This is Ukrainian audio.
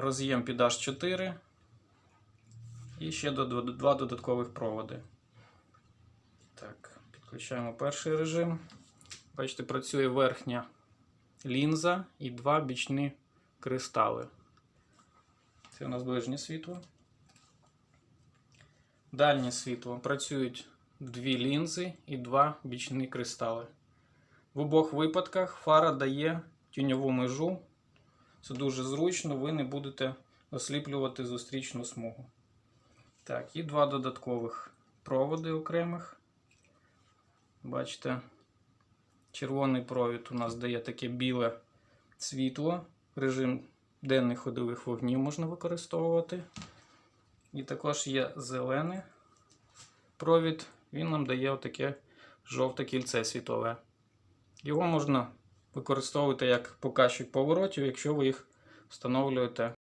роз'єм під H4 і ще два додаткових проводи. Так, підключаємо перший режим. Бачите, працює верхня лінза і два бічні кристали. Це у нас ближнє світло. Дальнє світло. Працюють дві лінзи і два бічні кристали. В обох випадках фара дає тіньову межу. Це дуже зручно, ви не будете осліплювати зустрічну смугу. Так, і два додаткових проводи окремих. Бачите, червоний провід у нас дає таке біле світло. Режим денних ходових вогнів можна використовувати. І також є зелений провід. Він нам дає отаке жовте кільце світлове. Його можна використовувати як показчик поворотів, якщо ви їх встановлюєте